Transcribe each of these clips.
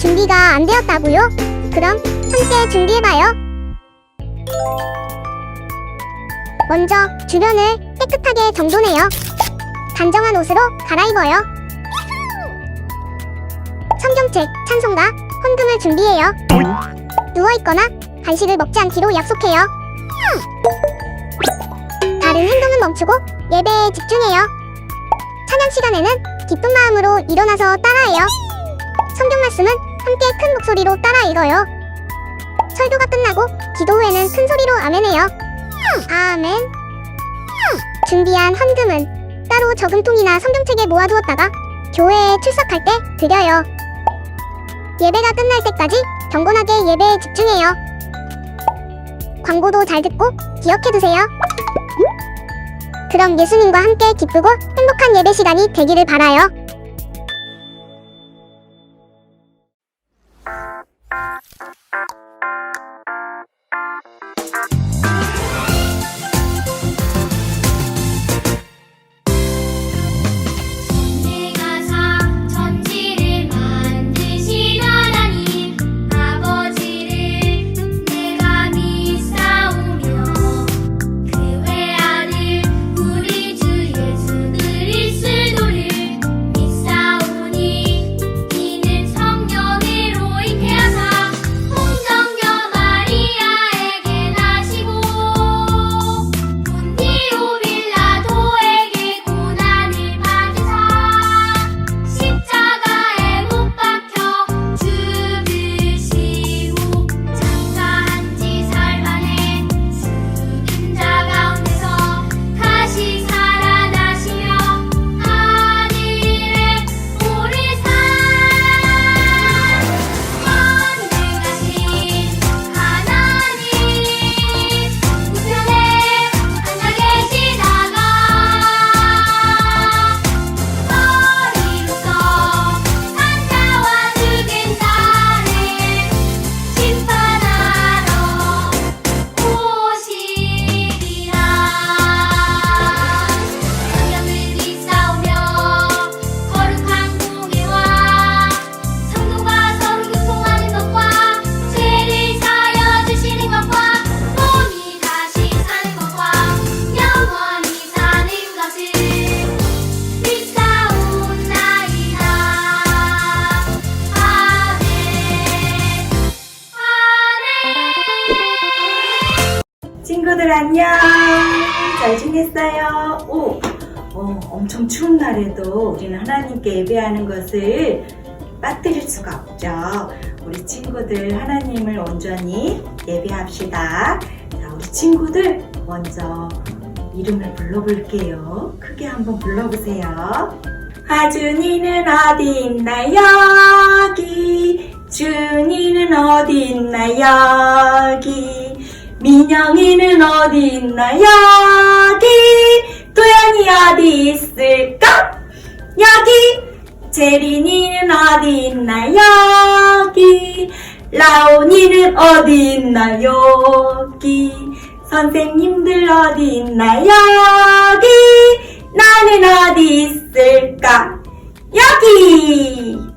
준비가 안 되었다고요? 그럼 함께 준비해봐요. 먼저 주변을 깨끗하게 정돈해요. 단정한 옷으로 갈아입어요. 성경책, 찬송가, 헌금을 준비해요. 누워있거나 간식을 먹지 않기로 약속해요. 다른 행동은 멈추고 예배에 집중해요. 찬양 시간에는 기쁜 마음으로 일어나서 따라해요. 성경 말씀은 함께 큰 목소리로 따라 읽어요. 설교가 끝나고 기도 후에는 큰 소리로 아멘해요. 아멘. 준비한 헌금은 따로 저금통이나 성경책에 모아두었다가 교회에 출석할 때 드려요. 예배가 끝날 때까지 경건하게 예배에 집중해요. 광고도 잘 듣고 기억해두세요. 그럼 예수님과 함께 기쁘고 행복한 예배 시간이 되기를 바라요. 잘 지냈어요? 오, 어, 엄청 추운 날에도 우리는 하나님께 예배하는 것을 빠뜨릴 수가 없죠. 우리 친구들 하나님을 온전히 예배합시다. 자, 우리 친구들 먼저 이름을 불러볼게요. 크게 한번 불러보세요. 하준이는 어디 있나 여기 준이는 어디 있나 여기 민영이는 어디 있나 여기 도연이 어디 있을까? 여기 제린이는 어디 있나 여기 라온이는 어디 있나 여기 선생님들 어디 있나 여기 나는 어디 있을까? 여기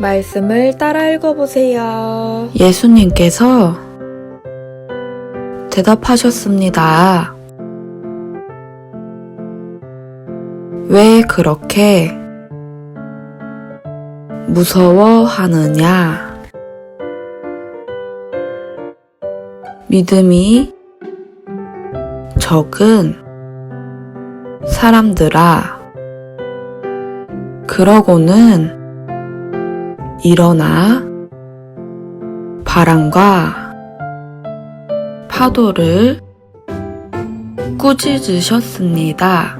말씀을 따라 읽어보세요. 예수님께서 대답하셨습니다. 왜 그렇게 무서워하느냐? 믿음이 적은 사람들아, 그러고는 일어나 바람과 파도를 꾸짖으셨습니다.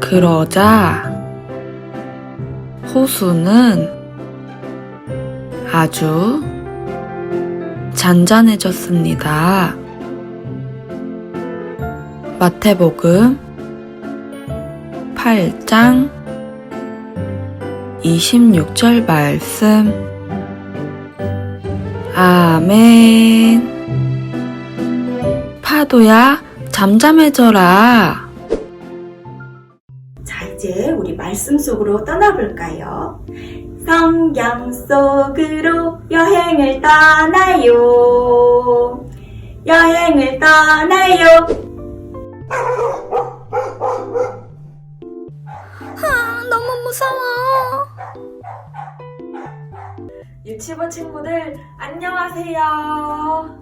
그러자 호수는 아주 잔잔해졌습니다. 마태복음 8장 26절 말씀 아멘 파도야 잠잠해져라 자, 이제 우리 말씀 속으로 떠나볼까요? 성경 속으로 여행을 떠나요. 여행을 떠나요. 유치부 친구들 안녕하세요.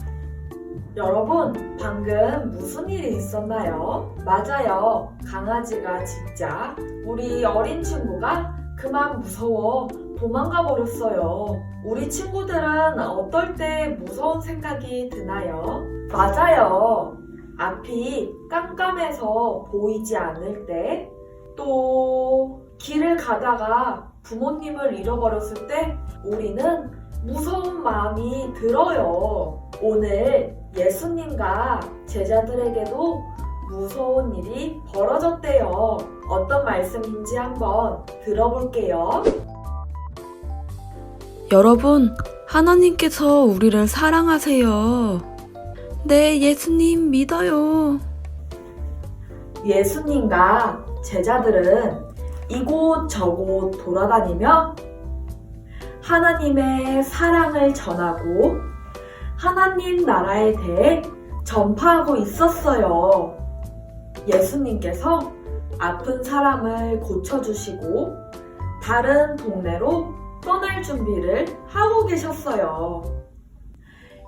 여러분 방금 무슨 일이 있었나요? 맞아요. 강아지가 진짜 우리 어린 친구가 그만 무서워 도망가 버렸어요. 우리 친구들은 어떨 때 무서운 생각이 드나요? 맞아요. 앞이 깜깜해서 보이지 않을 때, 또 길을 가다가 부모님을 잃어버렸을 때 우리는 무서운 마음이 들어요. 오늘 예수님과 제자들에게도 무서운 일이 벌어졌대요. 어떤 말씀인지 한번 들어볼게요. 여러분, 하나님께서 우리를 사랑하세요. 네, 예수님 믿어요. 예수님과 제자들은 이곳 저곳 돌아다니며 하나님의 사랑을 전하고 하나님 나라에 대해 전파하고 있었어요. 예수님께서 아픈 사람을 고쳐주시고 다른 동네로 떠날 준비를 하고 계셨어요.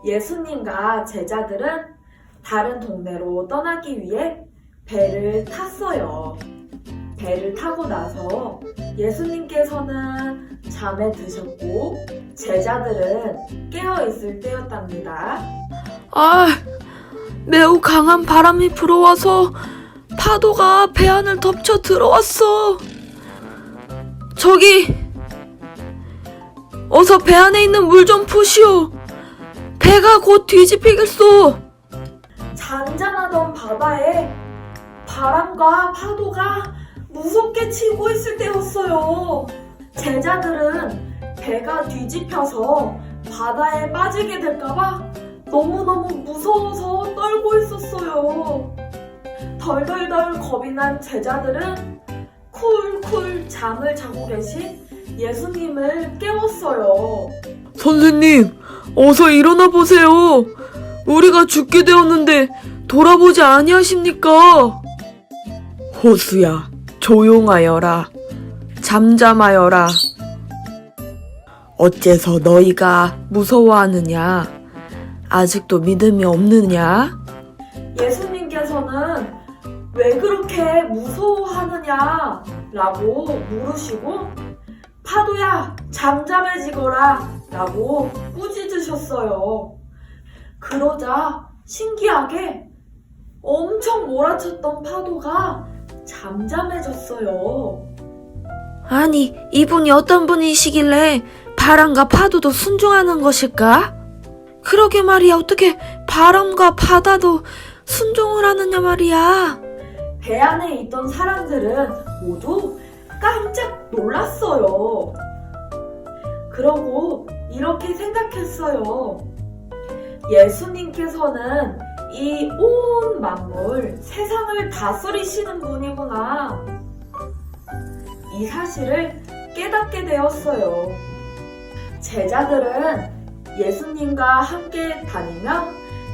예수님과 제자들은 다른 동네로 떠나기 위해 배를 탔어요. 배를 타고 나서 예수님께서는 잠에 드셨고 제자들은 깨어 있을 때였답니다. 아, 매우 강한 바람이 불어와서 파도가 배 안을 덮쳐 들어왔어. 저기, 어서 배 안에 있는 물 좀 푸시오. 배가 곧 뒤집히겠소. 잔잔하던 바다에 바람과 파도가 무섭게 치고 있을 때였어요. 제자들은 배가 뒤집혀서 바다에 빠지게 될까봐 너무너무 무서워서 떨고 있었어요. 덜덜덜 겁이 난 제자들은 쿨쿨 잠을 자고 계신 예수님을 깨웠어요. 선생님, 어서 일어나 보세요. 우리가 죽게 되었는데 돌아보지 아니하십니까? 호수야, 조용하여라. 잠잠하여라. 어째서 너희가 무서워하느냐? 아직도 믿음이 없느냐? 예수님께서는 왜 그렇게 무서워하느냐? 라고 물으시고 파도야 잠잠해지거라 라고 꾸짖으셨어요. 그러자 신기하게 엄청 몰아쳤던 파도가 잠잠해졌어요. 아니, 이분이 어떤 분이시길래 바람과 파도도 순종하는 것일까? 그러게 말이야, 어떻게 바람과 바다도 순종을 하느냐 말이야. 배 안에 있던 사람들은 모두 깜짝 놀랐어요. 그러고 이렇게 생각했어요. 예수님께서는 이 온 만물, 세상을 다스리시는 분이구나. 이 사실을 깨닫게 되었어요. 제자들은 예수님과 함께 다니며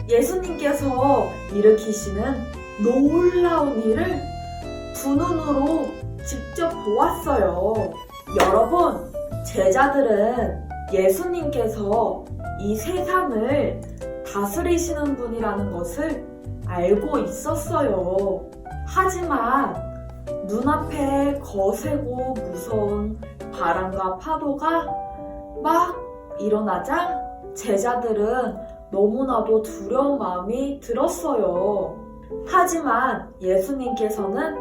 예수님께서 일으키시는 놀라운 일을 두 눈으로 직접 보았어요. 여러분, 제자들은 예수님께서 이 세상을 다스리시는 분이라는 것을 알고 있었어요. 하지만 눈앞에 거세고 무서운 바람과 파도가 막 일어나자 제자들은 너무나도 두려운 마음이 들었어요. 하지만 예수님께서는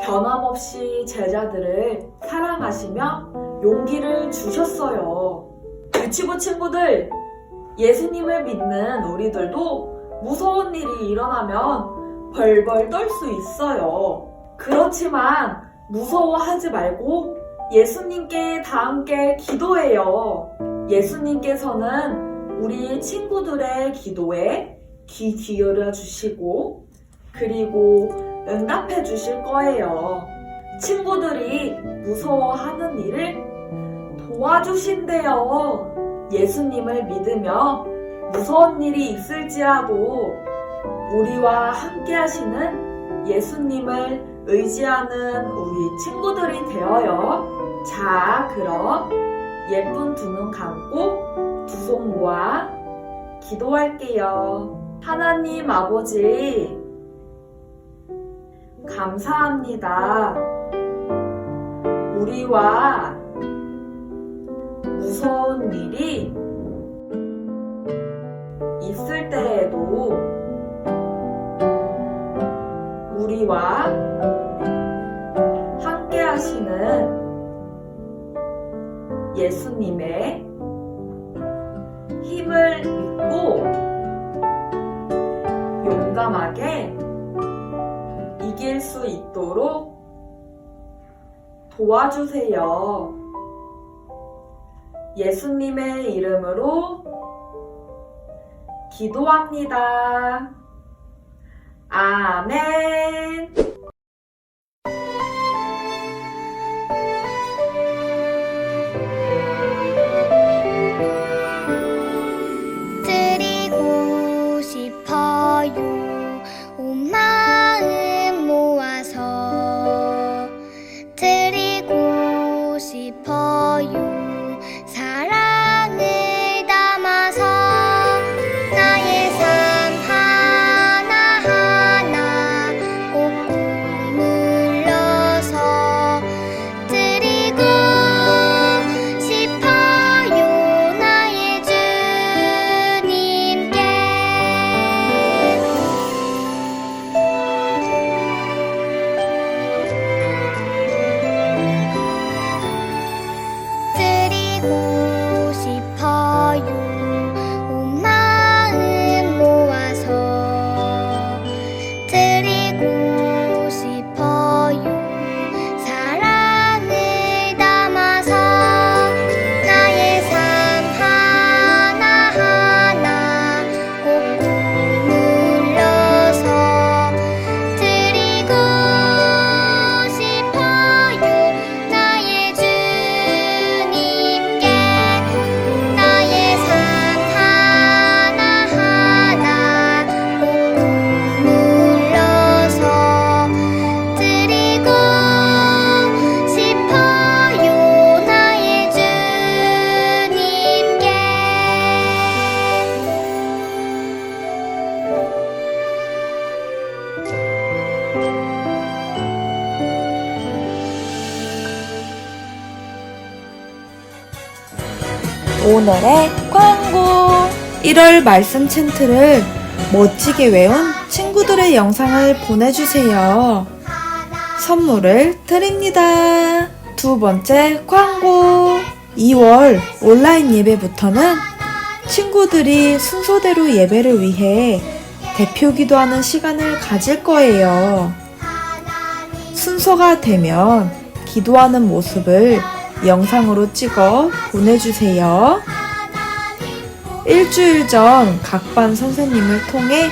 변함없이 제자들을 사랑하시며 용기를 주셨어요. 유치부 친구들, 예수님을 믿는 우리들도 무서운 일이 일어나면 벌벌 떨 수 있어요. 그렇지만 무서워하지 말고 예수님께 다 함께 기도해요. 예수님께서는 우리 친구들의 기도에 귀 기울여 주시고 그리고 응답해 주실 거예요. 친구들이 무서워하는 일을 도와주신대요. 예수님을 믿으며 무서운 일이 있을지라도 우리와 함께 하시는 예수님을 의지하는 우리 친구들이 되어요. 자, 그럼 예쁜 두 눈 감고 두 손 모아 기도할게요. 하나님 아버지, 감사합니다. 우리와 무서운 일이 있을 때에도 우리와 함께 하시는 예수님의 힘을 믿고 용감하게 이길 수 있도록 도와주세요. 예수님의 이름으로 기도합니다. 아멘. 드리고 싶어요 오늘의 광고 1월 말씀 챈트를 멋지게 외운 친구들의 영상을 보내주세요. 선물을 드립니다. 두 번째 광고 2월 온라인 예배부터는 친구들이 순서대로 예배를 위해 대표 기도하는 시간을 가질 거예요. 순서가 되면 기도하는 모습을 영상으로 찍어 보내주세요. 일주일 전 각반 선생님을 통해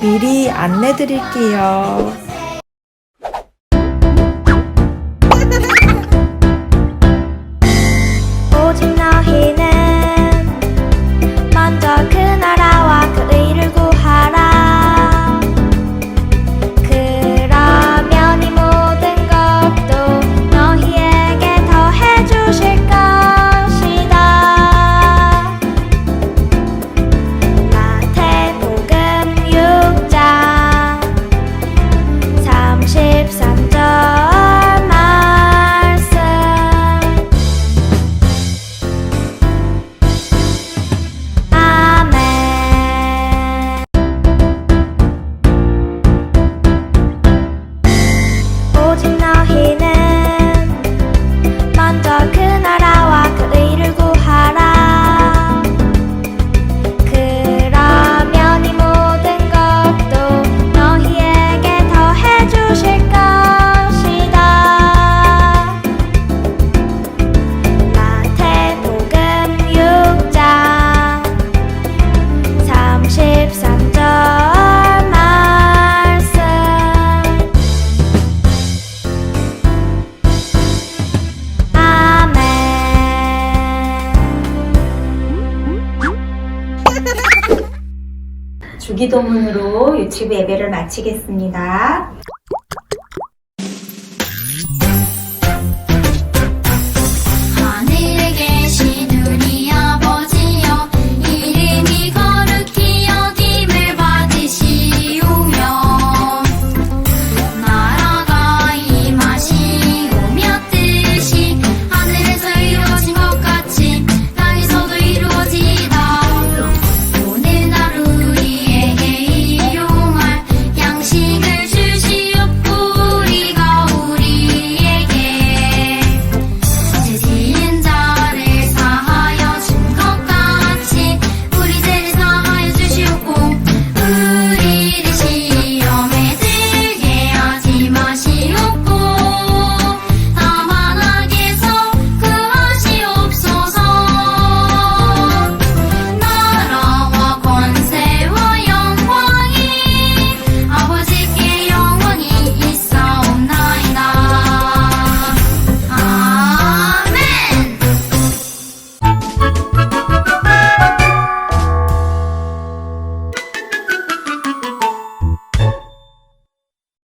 미리 안내 드릴게요. 주기도문으로 유치부 예배를 마치겠습니다.